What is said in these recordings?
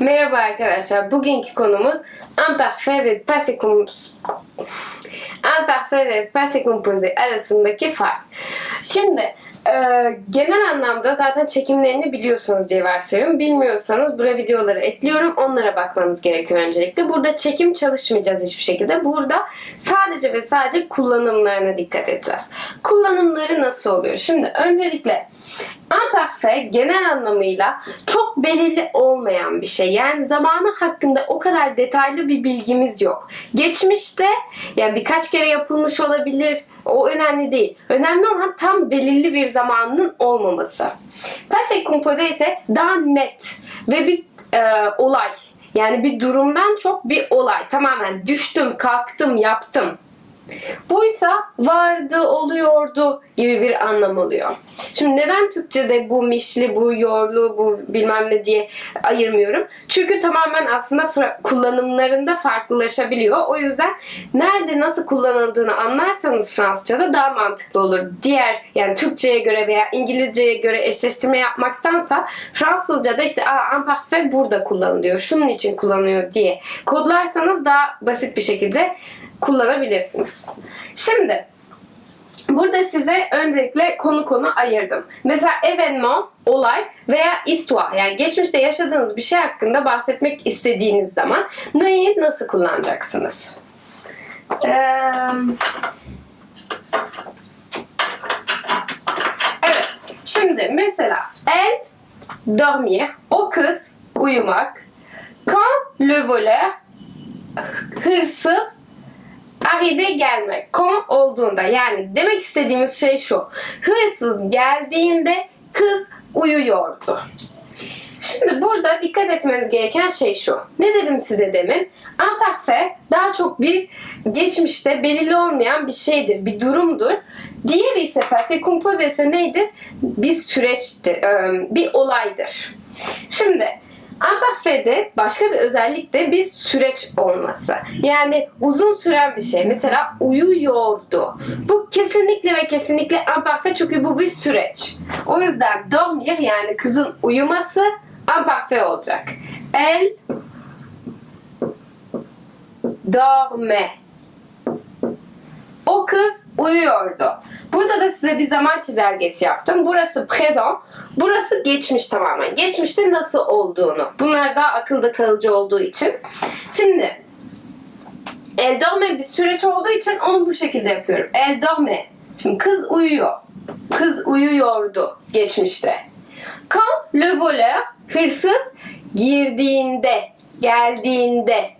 Merhaba arkadaşlar. Bugünkü konumuz imparfait ve passé imparfait ve passé composé arasındaki fark. Şimdi e, genel anlamda zaten çekimlerini biliyorsunuz diye varsayıyorum. Bilmiyorsanız buraya videoları ekliyorum. Onlara bakmanız gerekiyor öncelikle. Burada çekim çalışmayacağız hiçbir şekilde. Burada sadece ve sadece kullanımlarına dikkat edeceğiz. Kullanımları nasıl oluyor? Şimdi öncelikle Imparfait genel anlamıyla çok belirli olmayan bir şey. Yani zamanı hakkında o kadar detaylı bir bilgimiz yok. Geçmişte yani birkaç kere yapılmış olabilir. O önemli değil. Önemli olan tam belirli bir zamanının olmaması. Passé composé ise daha net ve bir e, olay. Yani bir durumdan çok bir olay. Tamamen düştüm, kalktım, yaptım. Buysa vardı, oluyordu gibi bir anlam oluyor. Şimdi neden Türkçe'de bu mişli, bu yorlu, bu bilmem ne diye ayırmıyorum? Çünkü tamamen aslında kullanımlarında farklılaşabiliyor. O yüzden nerede nasıl kullanıldığını anlarsanız Fransızca'da daha mantıklı olur. Diğer yani Türkçe'ye göre veya İngilizce'ye göre eşleştirme yapmaktansa Fransızca'da işte Aa, imparfait burada kullanılıyor, şunun için kullanılıyor diye kodlarsanız daha basit bir şekilde kullanabilirsiniz. Şimdi burada size öncelikle konu konu ayırdım. Mesela evenement, olay veya histoire yani geçmişte yaşadığınız bir şey hakkında bahsetmek istediğiniz zaman neyi nasıl kullanacaksınız? Evet. Şimdi mesela el dormir, o kız uyumak. Quand le voleur, hırsız arrive gelmek. Kon olduğunda yani demek istediğimiz şey şu. Hırsız geldiğinde kız uyuyordu. Şimdi burada dikkat etmeniz gereken şey şu. Ne dedim size demin? Imparfait daha çok bir geçmişte belirli olmayan bir şeydir, bir durumdur. Diğeri ise passé composé ise neydir? Bir süreçtir, bir olaydır. Şimdi Imparfait'de başka bir özellik de bir süreç olması. Yani uzun süren bir şey. Mesela uyuyordu. Bu kesinlikle ve kesinlikle imparfait çünkü bu bir süreç. O yüzden dormir yani kızın uyuması imparfait olacak. Elle dormait. O kız uyuyordu. Burada da size bir zaman çizelgesi yaptım. Burası présent, burası geçmiş tamamen. Geçmişte nasıl olduğunu. Bunlar daha akılda kalıcı olduğu için. Şimdi el dorme bir süreç olduğu için onu bu şekilde yapıyorum. El dorme. Şimdi kız uyuyor. Kız uyuyordu geçmişte. Quand le voleur, hırsız girdiğinde, geldiğinde.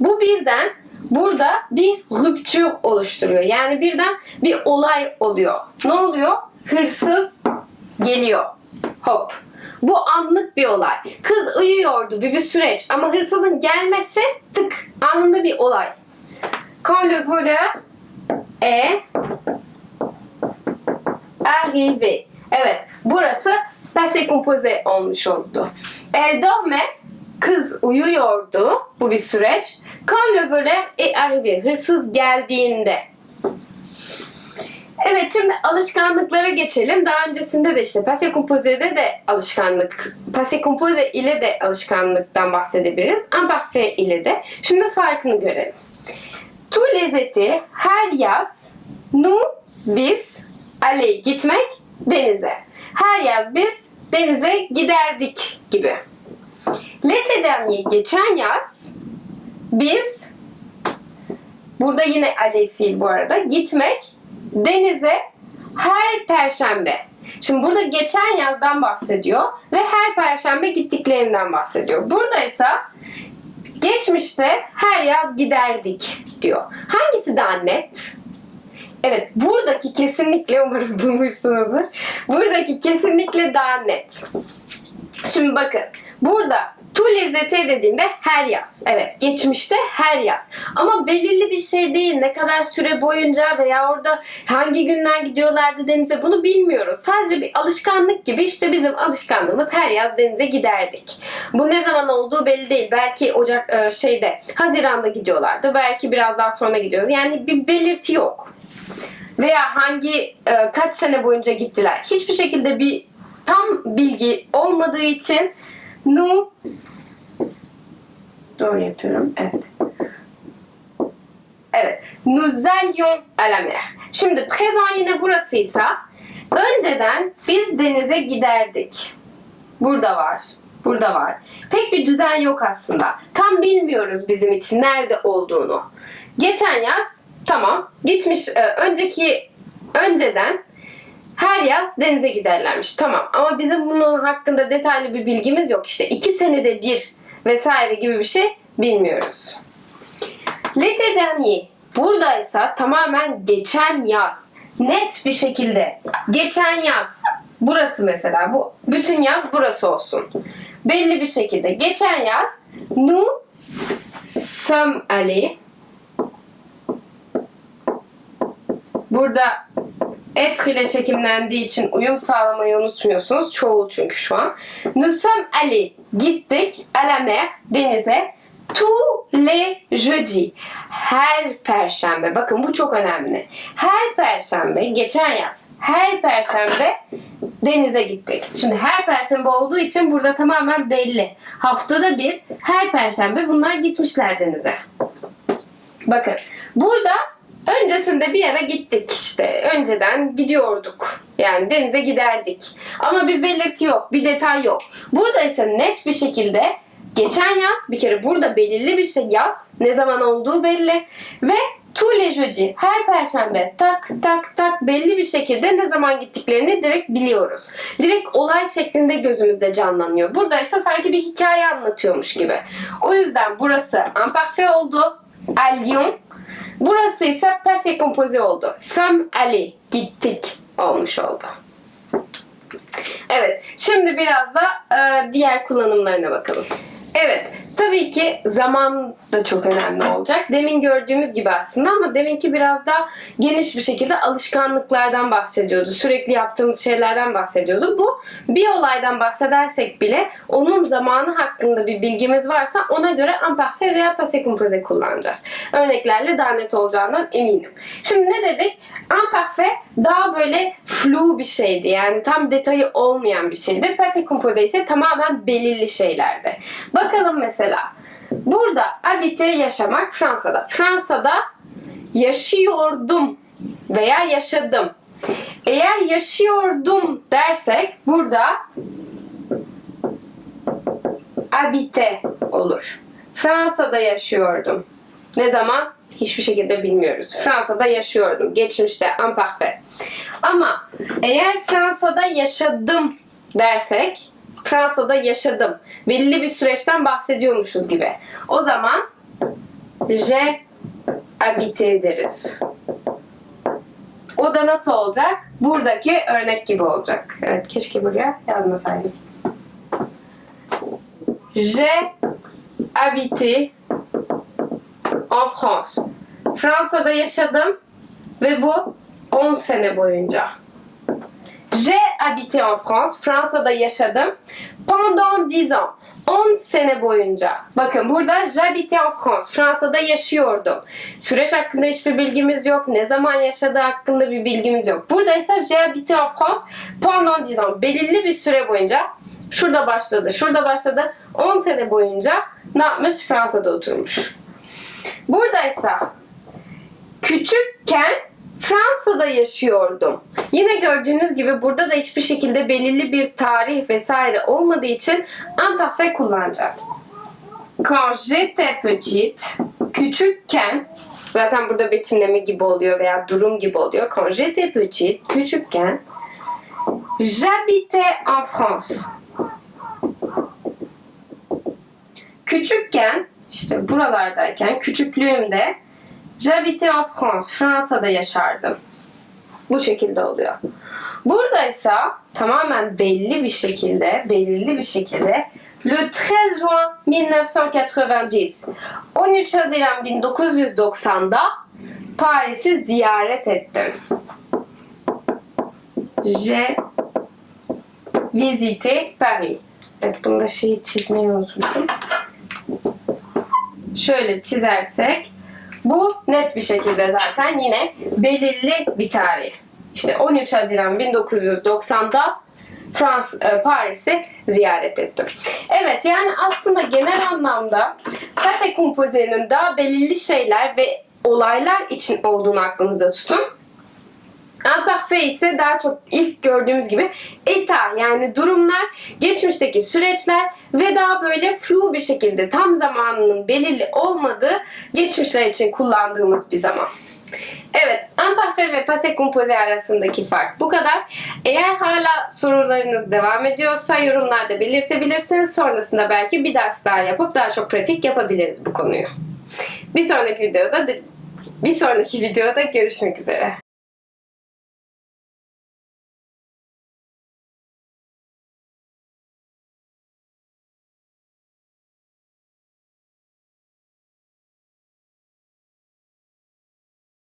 Bu birden burada bir rupture oluşturuyor. Yani birden bir olay oluyor. Ne oluyor? Hırsız geliyor. Hop. Bu anlık bir olay. Kız uyuyordu bir bir süreç ama hırsızın gelmesi tık anında bir olay. Quand le voleur est arrivé. Evet, burası passé composé olmuş oldu. Elle dormait, kız uyuyordu. Bu bir süreç. Est arrivé, hırsız geldiğinde. Evet şimdi alışkanlıklara geçelim. Daha öncesinde de işte passé composé'de de alışkanlık, passé composé ile de alışkanlıktan bahsedebiliriz. Imparfait ile de. Şimdi farkını görelim. Les étés, her yaz, nous, biz, aller gitmek, denize. Her yaz biz denize giderdik gibi. L'été dernier, geçen yaz, biz, burada yine fiil bu arada, gitmek, denize her perşembe. Şimdi burada geçen yazdan bahsediyor ve her perşembe gittiklerinden bahsediyor. Burada ise geçmişte her yaz giderdik diyor. Hangisi daha net? Evet, buradaki kesinlikle umarım bulmuşsunuzdur. Buradaki kesinlikle daha net. Şimdi bakın, burada les étés dediğimde her yaz. Evet, geçmişte her yaz. Ama belirli bir şey değil. Ne kadar süre boyunca veya orada hangi günler gidiyorlardı denize bunu bilmiyoruz. Sadece bir alışkanlık gibi işte bizim alışkanlığımız her yaz denize giderdik. Bu ne zaman olduğu belli değil. Belki Ocak e, şeyde Haziran'da gidiyorlardı. Belki biraz daha sonra gidiyoruz. Yani bir belirti yok veya hangi e, kaç sene boyunca gittiler. Hiçbir şekilde bir tam bilgi olmadığı için nous Doğru yapıyorum. Evet. Evet. Nous allions à la mer. Şimdi présent yine burasıysa önceden biz denize giderdik. Burada var. Burada var. Pek bir düzen yok aslında. Tam bilmiyoruz bizim için nerede olduğunu. Geçen yaz tamam gitmiş e, önceki önceden her yaz denize giderlermiş. Tamam ama bizim bunun hakkında detaylı bir bilgimiz yok. İşte iki senede bir vesaire gibi bir şey bilmiyoruz. L'été dernier. Buradaysa tamamen geçen yaz. Net bir şekilde. Geçen yaz. Burası mesela. Bu bütün yaz burası olsun. Belli bir şekilde. Geçen yaz nous sommes allés. Burada être ile çekimlendiği için uyum sağlamayı unutmuyorsunuz. Çoğul çünkü şu an. Nous sommes allés. Gittik à denize. Tous les jeudis. Her perşembe. Bakın bu çok önemli. Her perşembe, geçen yaz. Her perşembe denize gittik. Şimdi her perşembe olduğu için burada tamamen belli. Haftada bir, her perşembe bunlar gitmişler denize. Bakın burada öncesinde bir yere gittik işte. Önceden gidiyorduk. Yani denize giderdik. Ama bir belirti yok, bir detay yok. Burada ise net bir şekilde geçen yaz bir kere burada belirli bir şey yaz. Ne zaman olduğu belli. Ve tous les jeudis her perşembe tak tak tak belli bir şekilde ne zaman gittiklerini direkt biliyoruz. Direkt olay şeklinde gözümüzde canlanıyor. Burada ise sanki bir hikaye anlatıyormuş gibi. O yüzden burası imparfait oldu. À Lyon. Burası ise passé composé oldu. Sommes allés. Gittik olmuş oldu. Evet, şimdi biraz da e, diğer kullanımlarına bakalım. Evet, tabii ki zaman da çok önemli olacak. Demin gördüğümüz gibi aslında ama deminki biraz daha geniş bir şekilde alışkanlıklardan bahsediyordu. Sürekli yaptığımız şeylerden bahsediyordu. Bu bir olaydan bahsedersek bile onun zamanı hakkında bir bilgimiz varsa ona göre imparfait veya passé composé kullanacağız. Örneklerle daha net olacağından eminim. Şimdi ne dedik? Imparfait daha böyle flu bir şeydi. Yani tam detayı olmayan bir şeydi. Passé composé ise tamamen belirli şeylerdi. Bakalım mesela. Burada habiter yaşamak Fransa'da. Fransa'da yaşıyordum veya yaşadım. Eğer yaşıyordum dersek burada habite olur. Fransa'da yaşıyordum. Ne zaman? Hiçbir şekilde bilmiyoruz. Fransa'da yaşıyordum. Geçmişte imparfait. Ama eğer Fransa'da yaşadım dersek Fransa'da yaşadım. Belli bir süreçten bahsediyormuşuz gibi. O zaman j'ai habité deriz. O da nasıl olacak? Buradaki örnek gibi olacak. Evet keşke buraya yazmasaydım. J'ai habité en France. Fransa'da yaşadım ve bu 10 sene boyunca. J'ai habité en France. Fransa'da yaşadım. Pendant 10 ans. 10 sene boyunca. Bakın burada j'habitais en France. Fransa'da yaşıyordum. Süreç hakkında hiçbir bilgimiz yok. Ne zaman yaşadığı hakkında bir bilgimiz yok. Burada ise habité en France pendant 10 ans. Belirli bir süre boyunca şurada başladı, şurada başladı. 10 sene boyunca ne yapmış? Fransa'da oturmuş. Buradaysa küçükken Fransa'da yaşıyordum. Yine gördüğünüz gibi burada da hiçbir şekilde belirli bir tarih vesaire olmadığı için imparfait kullanacağız. Quand j'étais petite, küçükken, zaten burada betimleme gibi oluyor veya durum gibi oluyor. Quand j'étais petite, küçükken, j'habitais en France. Küçükken, işte buralardayken, küçüklüğümde J'habitais en France. Fransa'da yaşardım. Bu şekilde oluyor. Buradaysa tamamen belli bir şekilde, belirli bir şekilde Le 13 juin 1990 13 Haziran 1990'da Paris'i ziyaret ettim. J'ai visité Paris. Evet bunda şeyi çizmeyi unutmuşum. Şöyle çizersek bu net bir şekilde zaten yine belirli bir tarih. İşte 13 Haziran 1990'da Frans e, Paris'i ziyaret ettim. Evet yani aslında genel anlamda Passé composé'nin daha belirli şeyler ve olaylar için olduğunu aklınızda tutun. Imparfait ise daha çok ilk gördüğümüz gibi eta yani durumlar, geçmişteki süreçler ve daha böyle flu bir şekilde tam zamanının belirli olmadığı geçmişler için kullandığımız bir zaman. Evet, imparfait ve passé composé arasındaki fark bu kadar. Eğer hala sorularınız devam ediyorsa yorumlarda belirtebilirsiniz. Sonrasında belki bir ders daha yapıp daha çok pratik yapabiliriz bu konuyu. Bir sonraki videoda bir sonraki videoda görüşmek üzere.